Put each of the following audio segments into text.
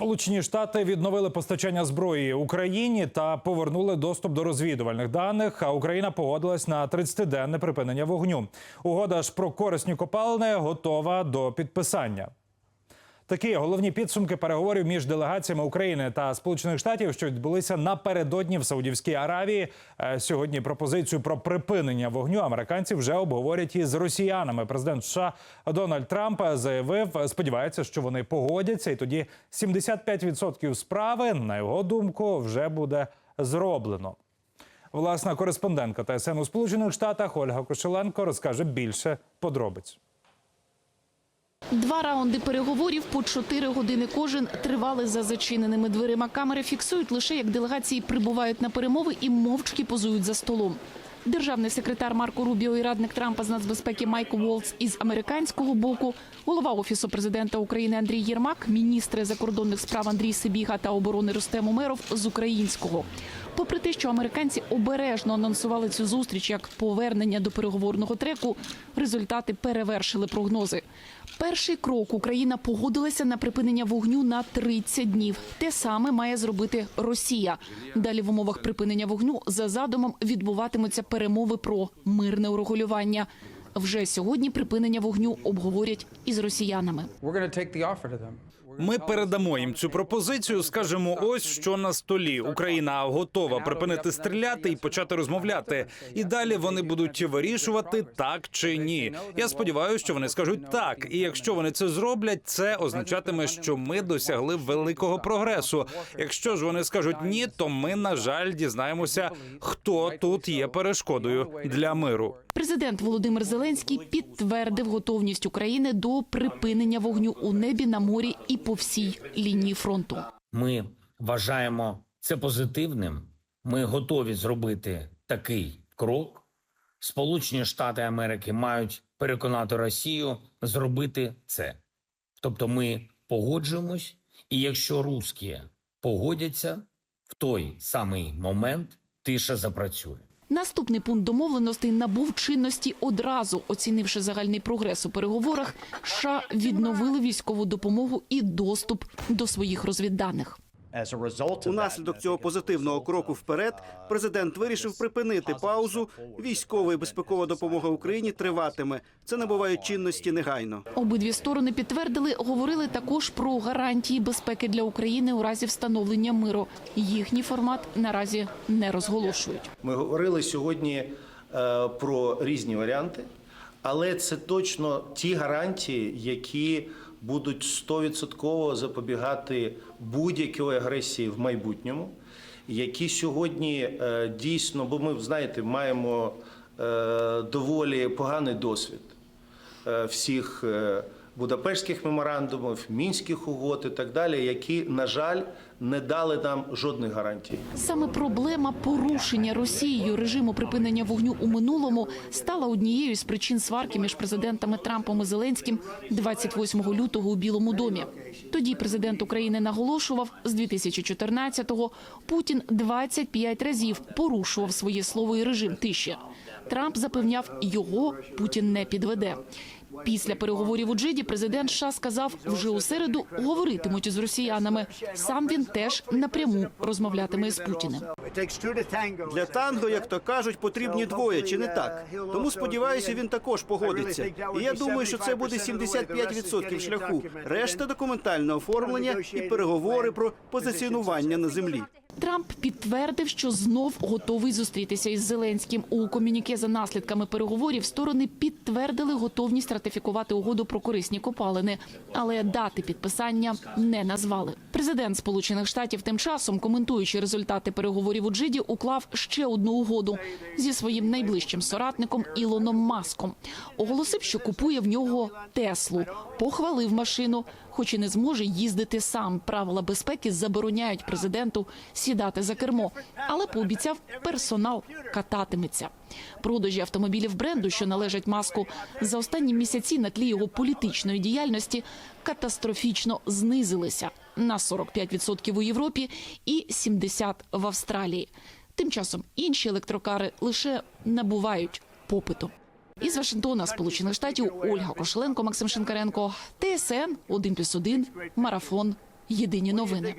Сполучені Штати відновили постачання зброї Україні та повернули доступ до розвідувальних даних. А Україна погодилась на 30-денне припинення вогню. Угода ж про корисні копалини готова до підписання. Такі головні підсумки переговорів між делегаціями України та Сполучених Штатів, що відбулися напередодні в Саудівській Аравії. Е, Сьогодні пропозицію про припинення вогню американці вже обговорять із росіянами. Президент США Дональд Трамп заявив, сподівається, що вони погодяться, і тоді 75% справи, на його думку, вже буде зроблено. Власна кореспондентка ТСН у Сполучених Штатах Ольга Кошеленко розкаже більше подробиць. Два раунди переговорів по чотири години кожен тривали за зачиненими дверима. Камери фіксують лише як делегації прибувають на перемови і мовчки позують за столом. Державний секретар Марко Рубіо і радник Трампа з нацбезпеки Майк Волц із американського боку, голова офісу президента України Андрій Єрмак, міністри закордонних справ Андрій Сибіга та оборони Рустем Умеров з українського. Попри те, що американці обережно анонсували цю зустріч як повернення до переговорного треку, результати перевершили прогнози. Перший крок Україна погодилася на припинення вогню на 30 днів. Те саме має зробити Росія. Далі в умовах припинення вогню за задумом відбуватимуться перемови про мирне урегулювання. Вже сьогодні припинення вогню обговорять із росіянами. Ми передамо їм цю пропозицію. Скажемо, ось що на столі. Україна готова припинити стріляти і почати розмовляти. І далі вони будуть вирішувати так чи ні. Я сподіваюся, що вони скажуть так. І якщо вони це зроблять, це означатиме, що ми досягли великого прогресу. Якщо ж вони скажуть ні, то ми на жаль дізнаємося, хто тут є перешкодою для миру. Президент Володимир Зеленський підтвердив готовність України до припинення вогню у небі, на морі і по всій лінії фронту. Ми вважаємо це позитивним. Ми готові зробити такий крок. Сполучені Штати Америки мають переконати Росію зробити це. Тобто, ми погоджуємось, і якщо русські погодяться, в той самий момент тиша запрацює. Наступний пункт домовленостей набув чинності одразу, оцінивши загальний прогрес у переговорах. США відновили військову допомогу і доступ до своїх розвідданих. Унаслідок цього позитивного кроку вперед президент вирішив припинити паузу. Військова і безпекова допомога Україні триватиме. Це набуває чинності негайно. Обидві сторони підтвердили, говорили також про гарантії безпеки для України у разі встановлення миру. Їхній формат наразі не розголошують. Ми говорили сьогодні е, про різні варіанти, але це точно ті гарантії, які будуть стовідсотково запобігати будь-якій агресії в майбутньому, які сьогодні е, дійсно, бо ми знаєте, маємо е, доволі поганий досвід е, всіх Будапештських меморандумів, мінських угод і так далі, які, на жаль, не дали нам жодних гарантій. Саме проблема порушення Росією режиму припинення вогню у минулому стала однією з причин сварки між президентами Трампом і Зеленським 28 лютого у Білому домі. Тоді президент України наголошував, з 2014-го Путін 25 разів порушував своє слово і режим тиші. Трамп запевняв, його Путін не підведе. Після переговорів у Джиді президент США сказав, вже у середу говоритимуть із росіянами. Сам він теж напряму розмовлятиме з Путіним. Для танго, як то кажуть, потрібні двоє, чи не так? Тому сподіваюся, він також погодиться. І я думаю, що це буде 75% шляху. Решта документальне оформлення і переговори про позиціонування на землі. Трамп підтвердив, що знов готовий зустрітися із Зеленським. У комюніке за наслідками переговорів сторони підтвердили готовність ратифікувати угоду про корисні копалини, але дати підписання не назвали. Президент Сполучених Штатів тим часом, коментуючи результати переговорів у Джиді, уклав ще одну угоду зі своїм найближчим соратником Ілоном Маском. Оголосив, що купує в нього Теслу, похвалив машину, хоч і не зможе їздити сам. Правила безпеки забороняють президенту сідати за кермо, але пообіцяв, персонал кататиметься. Продажі автомобілів бренду, що належать маску, за останні місяці на тлі його політичної діяльності катастрофічно знизилися на 45% у Європі і 70% в Австралії. Тим часом інші електрокари лише набувають попиту. Із Вашингтона, Сполучених Штатів, Ольга Кошеленко, Максим Шинкаренко, ТСН 1+,1, Марафон. Єдині новини.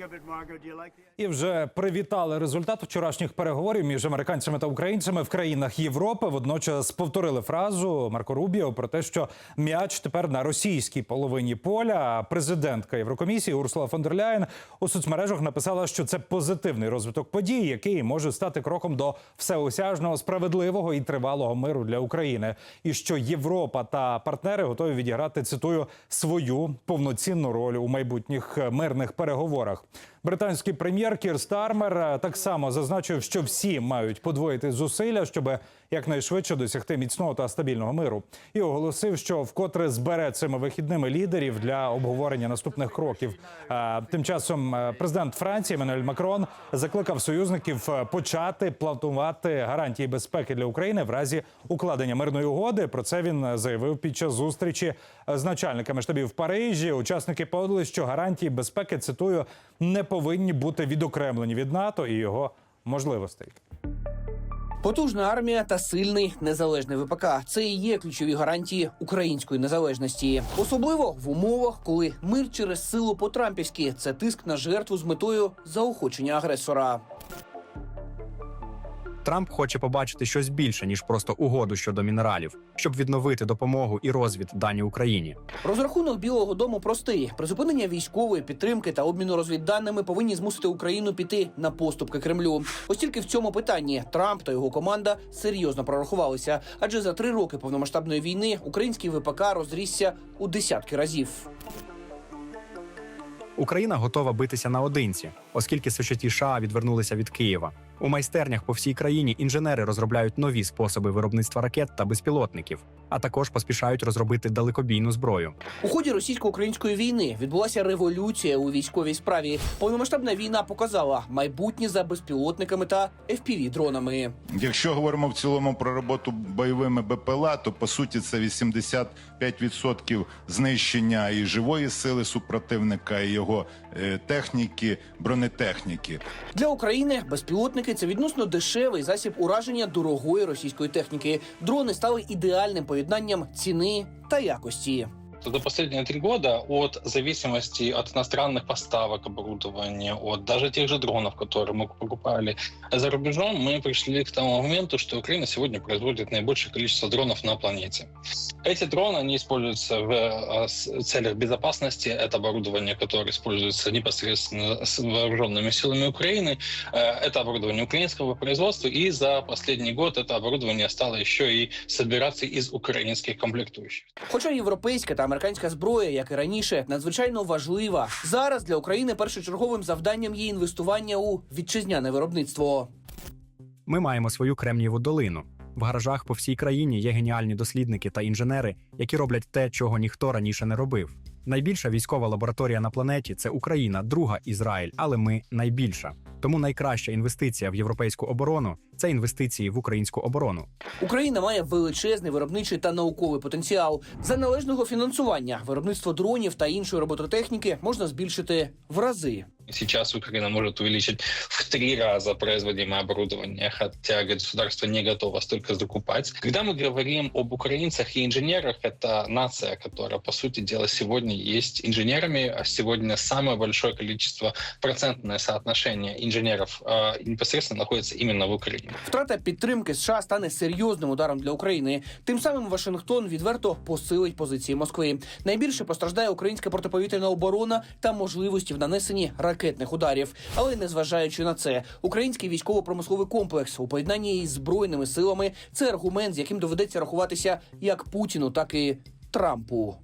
І вже привітали результат вчорашніх переговорів між американцями та українцями в країнах Європи. Водночас повторили фразу Марко Рубіо про те, що м'яч тепер на російській половині поля. Президентка Єврокомісії Урсула фон дер Ляєн у соцмережах написала, що це позитивний розвиток подій, який може стати кроком до всеосяжного, справедливого і тривалого миру для України. І що Європа та партнери готові відіграти цитую свою повноцінну роль у майбутніх мирних переговорах. Британський прем'єр Кір Стармер е, так само зазначив, що всі мають подвоїти зусилля, щоб якнайшвидше досягти міцного та стабільного миру, і оголосив, що вкотре збере цими вихідними лідерів для обговорення наступних кроків. Е, Тим часом е, президент Франції Еммануель Макрон закликав союзників почати планувати гарантії безпеки для України в разі укладення мирної угоди. Про це він заявив під час зустрічі з начальниками штабів в Парижі. Учасники погодили, що гарантії безпеки цитую не повинні бути відокремлені від НАТО і його можливостей. Потужна армія та сильний незалежний ВПК це і є ключові гарантії української незалежності, особливо в умовах, коли мир через силу по трампівськи це тиск на жертву з метою заохочення агресора. Трамп хоче побачити щось більше ніж просто угоду щодо мінералів, щоб відновити допомогу і розвід дані Україні. Розрахунок Білого Дому простий: призупинення військової підтримки та обміну розвідданими повинні змусити Україну піти на поступки Кремлю. Ось тільки в цьому питанні Трамп та його команда серйозно прорахувалися, адже за три роки повномасштабної війни український ВПК розрісся у десятки разів. Україна готова битися наодинці, оскільки США відвернулися від Києва. У майстернях по всій країні інженери розробляють нові способи виробництва ракет та безпілотників, а також поспішають розробити далекобійну зброю. У ході російсько-української війни відбулася революція у військовій справі. Повномасштабна війна показала майбутнє за безпілотниками та fpv дронами. Якщо говоримо в цілому про роботу бойовими БПЛА, то по суті це 85% знищення і живої сили супротивника, і його е, техніки, бронетехніки. Для України безпілотники це відносно дешевий засіб ураження дорогої російської техніки. Дрони стали ідеальним поєднанням ціни та якості За последние три года от зависимости от иностранных поставок оборудования, от даже тех же дронов, которые мы покупали за рубежом, мы пришли к тому моменту, что Украина сегодня производит наибольшее количество дронов на планете. Эти дроны, они используются в э, с- целях безопасности. Это оборудование, которое используется непосредственно с вооруженными силами Украины. Э, Это оборудование украинского производства. И за последний год это оборудование стало еще и собираться из украинских комплектующих. Хоча європейська та американська зброя, як і раніше, надзвичайно важлива. Зараз для України першочерговим завданням є інвестування у вітчизняне виробництво. Ми маємо свою Кремнієву долину. В гаражах по всій країні є геніальні дослідники та інженери, які роблять те, чого ніхто раніше не робив. Найбільша військова лабораторія на планеті це Україна, друга Ізраїль, але ми найбільша. Тому найкраща інвестиція в європейську оборону це інвестиції в українську оборону. Україна має величезний виробничий та науковий потенціал. За належного фінансування виробництво дронів та іншої робототехніки можна збільшити в рази. Сейчас Украина может увеличить в три раза производимое оборудование, хотя государство не готово столько закупать. Когда мы говорим об украинцах и инженерах, это нация, которая, по сути дела, сегодня есть инженерами, а сегодня самое большое количество, процентное соотношение инженеров э, непосредственно находится именно в Украине. Втрата підтримки США стане серйозним ударом для України. Тим самим Вашингтон відверто посилить позиції Москви. Найбільше постраждає українська протиповітряна оборона та можливості в нанесенні ракетних ударів. Але незважаючи на це, український військово-промисловий комплекс у поєднанні із збройними силами це аргумент, з яким доведеться рахуватися як Путіну, так і Трампу.